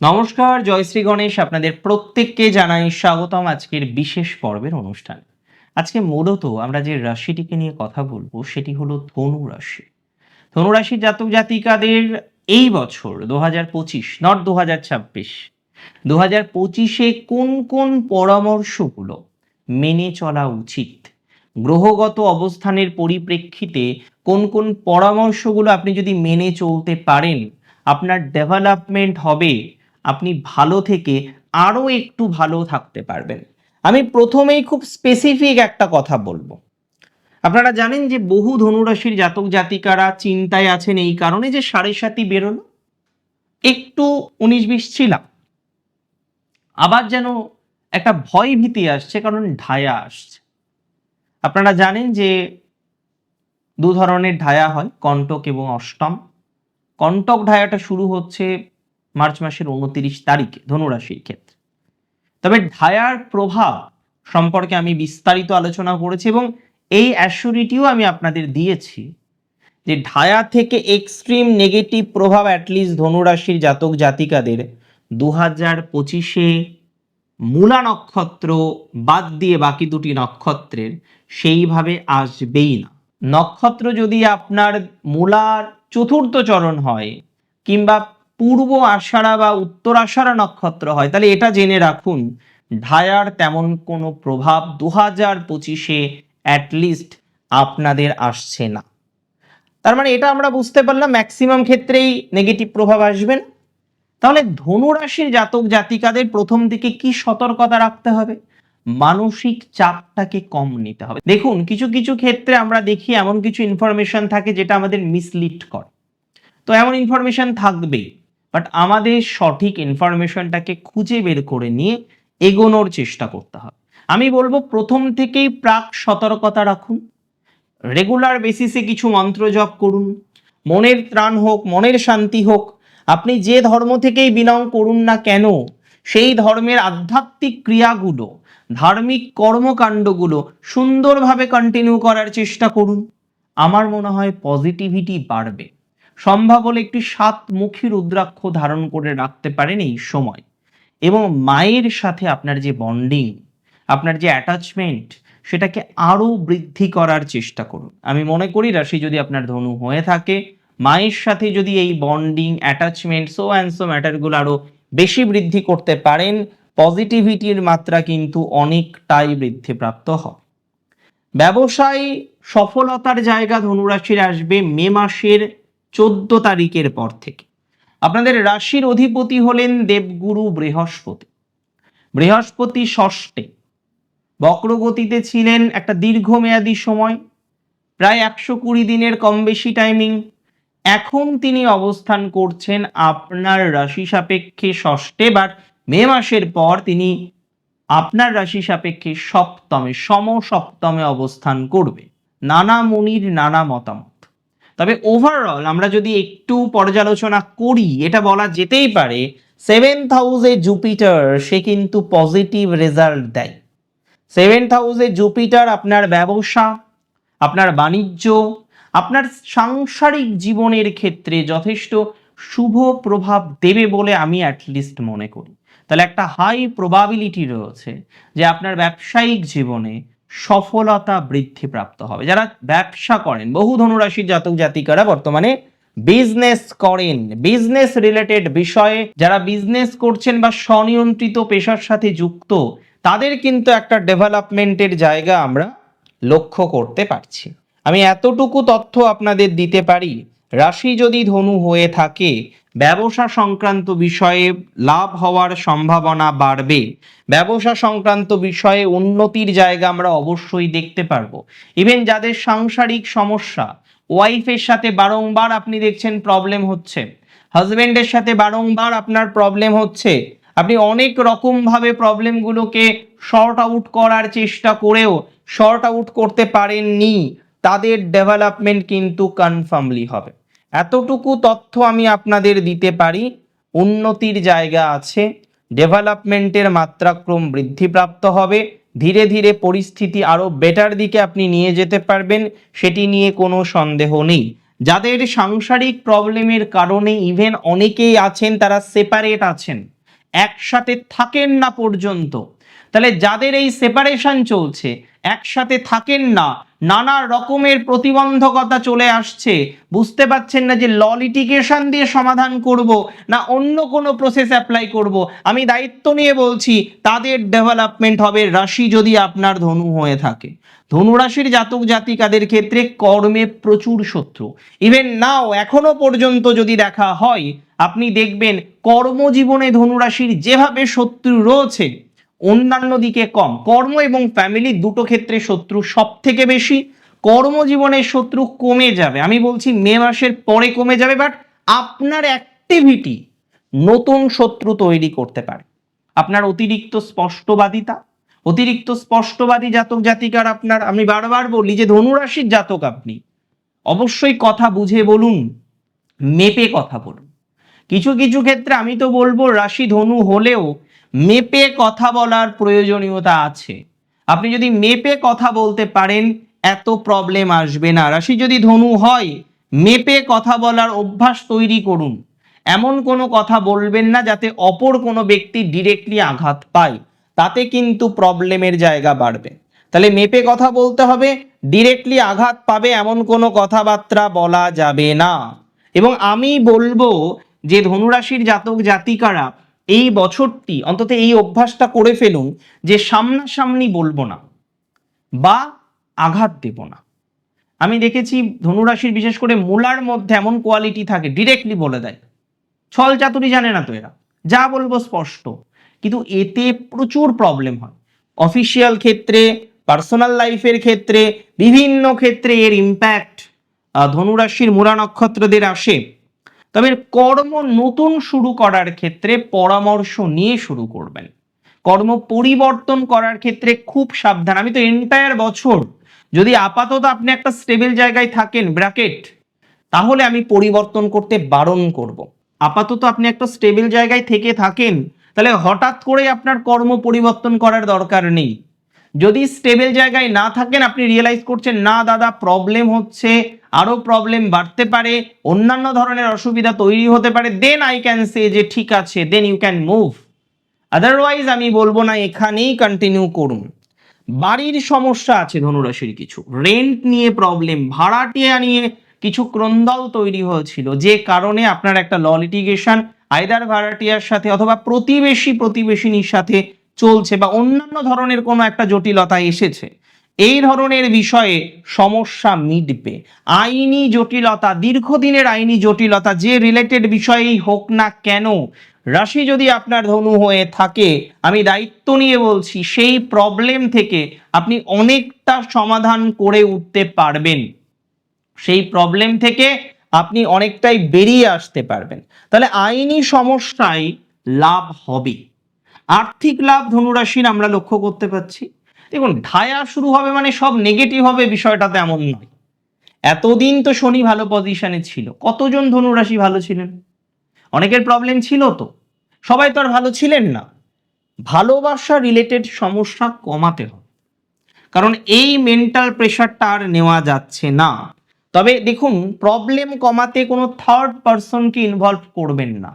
নমস্কার জয়শ্রী গণেশ। আপনাদের প্রত্যেককে জানাই স্বাগতম আজকের বিশেষ পর্বের অনুষ্ঠান। আজকে মূলত আমরা যে রাশিটিকে নিয়ে কথা বলব, সেটি হলো ধনু রাশি। ধনু রাশির জাতক জাতিকাদের এই বছর দু হাজার পঁচিশ, নট দু হাজার ছাব্বিশ, দু হাজার পঁচিশে কোন কোন পরামর্শগুলো মেনে চলা উচিত? গ্রহগত অবস্থানের পরিপ্রেক্ষিতে কোন কোন পরামর্শগুলো আপনি যদি মেনে চলতে পারেন, আপনার ডেভেলপমেন্ট হবে আপনি ভালো থেকে আরও একটু ভালো থাকতে পারবেন। আমি প্রথমেই খুব স্পেসিফিক একটা কথা বলব। আপনারা জানেন যে বহু ধনুরাশির জাতক জাতিকারা চিন্তায় আছেন এই কারণে যে সাড়ে সাতই বেরোলো। একটু উনিশ বিশ ছিলাম। আবার যেন একটা ভয় ভীতি আসছে, কারণ ঢায়া আসছে। আপনারা জানেন যে দু ধরনের ঢায়া হয় কণ্টক এবং অষ্টম। কণ্টক ঢায়াটা শুরু হচ্ছে মার্চ মাসের উনতিরিশ তারিখে ধনুরাশির ক্ষেত্রে। তবে ঢায়ার প্রভাব সম্পর্কে আমি বিস্তারিত আলোচনা করেছি এবং এই অ্যাসুরিটিও আমি আপনাদের দিয়েছি যে ঢায়া থেকে এক্সট্রিম নেগেটিভ প্রভাব অ্যাটলিস্ট ধনুরাশির জাতক জাতিকাদের দু হাজার পঁচিশে মূলা নক্ষত্র বাদ দিয়ে বাকি দুটি নক্ষত্রের সেইভাবে আসবেই না। নক্ষত্র যদি আপনার মূলার চতুর্থ চরণ হয় কিংবা পূর্ব আষাঢ়া বা উত্তর আষাঢ়া নক্ষত্র হয়। তাহলে এটা জেনে রাখুন, ঢায়ার তেমন কোনো প্রভাব দু হাজার পঁচিশে অ্যাটলিস্ট আপনাদের আসছে না। তার মানে এটা আমরা বুঝতে পারলাম ম্যাক্সিমাম ক্ষেত্রেই নেগেটিভ প্রভাব আসবে না। তাহলে ধনুরাশির জাতক জাতিকাদের প্রথম দিকে কি সতর্কতা রাখতে হবে? মানসিক চাপটাকে কম নিতে হবে। দেখুন, কিছু কিছু ক্ষেত্রে আমরা দেখি এমন কিছু ইনফরমেশন থাকে যেটা আমাদের মিসলিড করে। তো এমন ইনফরমেশন থাকবেই। বাট আমাদের সঠিক ইনফরমেশনটাকে খুঁজে বের করে নিয়ে এগোনোর চেষ্টা করতে হবে। আমি বলব প্রথম থেকেই প্রাক সতর্কতা রাখুন। রেগুলার বেসিসে কিছু মন্ত্র জপ করুন। মনের ত্রাণ হোক, মনের শান্তি হোক, আপনি যে ধর্ম থেকেই বিলং করুন না কেন, সেই ধর্মের আধ্যাত্মিক ক্রিয়াগুলো, ধার্মিক কর্মকাণ্ডগুলো সুন্দরভাবে কন্টিনিউ করার চেষ্টা করুন। আমার মনে হয় পজিটিভিটি বাড়বে। সম্ভব হলে একটি সাতমুখী রুদ্রাক্ষ ধারণ করে রাখতে পারেন এই সময়। এবং মায়ের সাথে আপনার যে বন্ডিং আপনার যে অ্যাটাচমেন্ট সেটাকে আরও বৃদ্ধি করার চেষ্টা করুন। আমি মনে করি রাশি যদি আপনার ধনু হয়ে থাকে, মায়ের সাথে যদি এই bonding attachment so and so ম্যাটারগুলো আরও বেশি বৃদ্ধি করতে পারেন পজিটিভিটির মাত্রা কিন্তু অনেকটাই বৃদ্ধিপ্রাপ্ত হয়। ব্যবসায় সফলতার জায়গা ধনুরাশির আসবে মে মাসের চোদ্দ তারিখের পর থেকে। আপনাদের রাশির অধিপতি হলেন দেবগুরু বৃহস্পতি। বৃহস্পতি ষষ্ঠে। বক্রগতিতে ছিলেন একটা দীর্ঘমেয়াদী সময়, প্রায় একশো কুড়ি দিনের কম বেশি টাইমিং এখন তিনি অবস্থান করছেন আপনার রাশি সাপেক্ষে ষষ্ঠে বাট মে মাসের পর তিনি আপনার রাশি সাপেক্ষে সপ্তমে সম সপ্তমে অবস্থান করবে। নানা মুনির, নানা মতামত। তবে ওভারঅল আমরা যদি একটু পর্যালোচনা করি, এটা বলা যেতেই পারে সেভেন্থ হাউসে জুপিটার সে কিন্তু পজিটিভ রেজাল্ট দেয়। সেভেন্থ হাউসে জুপিটার আপনার ব্যবসা, আপনার বাণিজ্য, আপনার সাংসারিক জীবনের ক্ষেত্রে যথেষ্ট শুভ প্রভাব দেবে বলে আমি অ্যাটলিস্ট মনে করি। তাহলে একটা হাই প্রবাবিলিটি রয়েছে যে আপনার ব্যবসায়িক জীবনে সফলতা বৃদ্ধিপ্রাপ্ত হবে। যারা ব্যবসা করেন, বহু ধনুরাশির জাতক জাতিকারা বর্তমানে বিজনেস করেন। বিজনেস রিলেটেড বিষয়ে যারা বিজনেস করছেন বা স্বনিয়ন্ত্রিত পেশার সাথে যুক্ত, তাদের কিন্তু একটা ডেভেলপমেন্টের জায়গা আমরা লক্ষ্য করতে পারছি। আমি এতটুকু তথ্য আপনাদের দিতে পারি, রাশি যদি ধনু হয়ে থাকে ব্যবসা সংক্রান্ত বিষয়ে লাভ হওয়ার সম্ভাবনা বাড়বে। ব্যবসা সংক্রান্ত বিষয়ে উন্নতির জায়গা আমরা অবশ্যই দেখতে পারব। ইভেন যাদের সাংসারিক সমস্যা ওয়াইফের সাথে বারংবার আপনি দেখছেন প্রবলেম হচ্ছে। হাজবেন্ডের সাথে বারংবার আপনার প্রবলেম হচ্ছে। আপনি অনেক রকমভাবে প্রবলেমগুলোকে শর্ট আউট করার চেষ্টা করেও শর্ট আউট করতে পারেননি। তাদের ডেভেলপমেন্ট কিন্তু কনফার্মলি হবে। এতটুকু তথ্য আমি আপনাদের দিতে পারি। উন্নতির জায়গা আছে, ডেভেলপমেন্টের মাত্রাক্রম বৃদ্ধিপ্রাপ্ত হবে, ধীরে ধীরে পরিস্থিতি আরও বেটার দিকে আপনি নিয়ে যেতে পারবেন, সেটি নিয়ে কোনো সন্দেহ নেই। যাদের সাংসারিক প্রবলেমের কারণে ইভেন অনেকেই আছেন, তারা সেপারেট আছেন, একসাথে থাকেন না পর্যন্ত। তাহলে যাদের এই সেপারেশন চলছে একসাথে থাকেন না। নানা রকমের প্রতিবন্ধকতা চলে আসছে। বুঝতে পারছেন না যে ল লিটিগেশন দিয়ে সমাধান করব না অন্য কোনো প্রসেস অ্যাপ্লাই করব। আমি দায়িত্ব নিয়ে বলছি, তাদের ডেভেলপমেন্ট হবে রাশি যদি আপনার ধনু হয়ে থাকে। ধনুরাশির জাতক জাতিকাদের ক্ষেত্রে কর্মে প্রচুর শত্রু। ইভেন নাও এখনও পর্যন্ত যদি দেখা হয়, আপনি দেখবেন কর্মজীবনে ধনুরাশির যেভাবে শত্রু রয়েছে অন্যান্য দিকে কম। কর্ম এবং ফ্যামিলি দুটো ক্ষেত্রে শত্রু সব থেকে বেশি। কর্মজীবনের শত্রু কমে যাবে। আমি বলছি মে মাসের পরে কমে যাবে বাট আপনার অ্যাক্টিভিটি নতুন শত্রু তৈরি করতে পারে। আপনার অতিরিক্ত স্পষ্টবাদিতা, অতিরিক্ত স্পষ্টবাদী জাতক জাতিকার আপনার, আমি বারবার বলি যে ধনুরাশির জাতক আপনি, অবশ্যই কথা বুঝে বলুন, মেপে কথা বলুন। কিছু কিছু ক্ষেত্রে আমি তো বলব রাশি ধনু হলেও মেপে কথা বলার প্রয়োজনীয়তা আছে। আপনি যদি মেপে কথা বলতে পারেন, এত প্রবলেম আসবে না। রাশি যদি ধনু হয়, মেপে কথা বলার অভ্যাস তৈরি করুন। এমন কোনো কথা বলবেন না যাতে অপর কোনো ব্যক্তি ডিরেক্টলি আঘাত পায়। তাতে কিন্তু প্রবলেমের জায়গা বাড়বে। তাহলে মেপে কথা বলতে হবে ডিরেক্টলি আঘাত পাবে এমন কোনো কথাবার্তা বলা যাবে না। এবং আমি বলব যে ধনুরাশির জাতক জাতিকারা এই বছরটি, অন্তত এই অভ্যাসটা করে ফেলুন যে সামনাসামনি বলব না বা আঘাত দেব না। আমি দেখেছি ধনুরাশির বিশেষ করে মূলার মধ্যে এমন কোয়ালিটি থাকে ডিরেক্টলি বলে দেয়। ছল চাতুরি জানে না তো এরা। যা বলব স্পষ্ট। কিন্তু এতে প্রচুর প্রবলেম হয়। অফিসিয়াল ক্ষেত্রে পার্সোনাল লাইফের ক্ষেত্রে, বিভিন্ন ক্ষেত্রে এর ইম্প্যাক্ট ধনুরাশির মূলা নক্ষত্রদের আসে। তবে কর্ম নতুন শুরু করার ক্ষেত্রে পরামর্শ নিয়ে শুরু করবেন। কর্ম পরিবর্তন করার ক্ষেত্রে খুব সাবধান। আমি তো এন্টায়ার বছর যদি আপাতত আপনি একটা স্টেবল জায়গায় থাকেন ব্র্যাকেট তাহলে আমি পরিবর্তন করতে বারণ করব। আপাতত আপনি একটা স্টেবল জায়গায় থেকে থাকেন, তাহলে হঠাৎ করে আপনার কর্ম পরিবর্তন করার দরকার নেই। যদি স্টেবল জায়গায় না থাকেন, আপনি রিয়েলাইজ করছেন, না, দাদা প্রবলেম হচ্ছে আরও প্রবলেম বাড়তে পারে, অন্যান্য ধরনের অসুবিধা তৈরি হতে পারে দেন আই ক্যান সে যে ঠিক আছে then you can move otherwise আমি বলব না, এখানেই কন্টিনিউ করুন। বাড়ির সমস্যা আছে ধনুরাশির কিছু। রেন্ট নিয়ে প্রবলেম ভাড়াটিয়া নিয়ে কিছু ক্রন্দল তৈরি হয়েছিল, যে কারণে আপনার একটা ল লিটিগেশন আইদার ভাড়াটিয়ার সাথে অথবা প্রতিবেশী প্রতিবেশিনীর সাথে চলছে বা অন্যান্য ধরনের কোনো একটা জটিলতা এসেছে, এই ধরনের বিষয়ে সমস্যা মিটবে। আইনি জটিলতা, দীর্ঘদিনের আইনি জটিলতা যে রিলেটেড বিষয়েই হোক না কেন, রাশি যদি আপনার ধনু হয়ে থাকে, আমি দায়িত্ব নিয়ে বলছি, সেই প্রবলেম থেকে আপনি অনেকটা সমাধান করে উঠতে পারবেন। সেই প্রবলেম থেকে আপনি অনেকটাই বেরিয়ে আসতে পারবেন। তাহলে আইনি সমস্যায় লাভ হবে। আর্থিক লাভ ধনুরাশির আমরা লক্ষ্য করতে পাচ্ছি দেখুন, ঢায়া শুরু হবে মানে সব নেগেটিভ হবে বিষয়টা তেমন নয়। এতদিন তো শনি ভালো পজিশনে ছিল। কতজন ধনুরাশি ভালো ছিলেন? অনেকের প্রবলেম ছিল তো। সবাই তো আর ভালো ছিলেন না। ভালোবাসা রিলেটেড সমস্যা কমাতে হবে। কারণ এই মেন্টাল প্রেশারটা আর নেওয়া যাচ্ছে না। তবে দেখুন প্রবলেম কমাতে কোনো থার্ড পার্সনকে ইনভলভ করবেন না।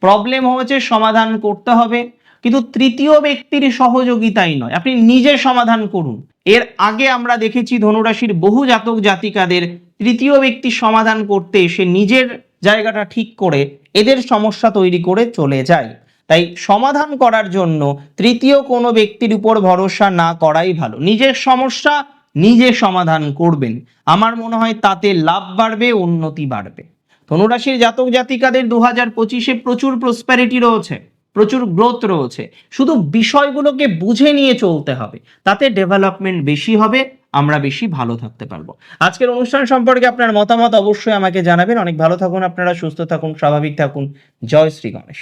প্রবলেম হয়েছে সমাধান করতে হবে। কিন্তু তৃতীয় ব্যক্তির সহযোগিতাই নয়। আপনি নিজে সমাধান করুন। এর আগে আমরা দেখেছি ধনুরাশির বহু জাতক জাতিকাদের তৃতীয় ব্যক্তি সমাধান করতে এসে নিজের জায়গাটা ঠিক করে এদের সমস্যা তৈরি করে চলে যায়। তাই সমাধান করার জন্য তৃতীয় কোনো ব্যক্তির উপর ভরসা না করাই ভালো। নিজের সমস্যা নিজে সমাধান করবেন। আমার মনে হয় তাতে লাভ বাড়বে, উন্নতি বাড়বে। ধনুরাশির জাতক জাতিকাদের দু হাজার পঁচিশে প্রচুর প্রসপ্যারিটি রয়েছে। প্রচুর গ্রোথ রয়েছে। শুধু বিষয়গুলোকে বুঝে নিয়ে চলতে হবে। তাতে ডেভেলপমেন্ট বেশি হবে, আমরা বেশি ভালো থাকতে পারব। আজকের অনুষ্ঠান সম্পর্কে আপনার মতামত অবশ্যই আমাকে জানাবেন। অনেক ভালো থাকুন, আপনারা সুস্থ থাকুন, স্বাভাবিক থাকুন। জয় শ্রী গণেশ।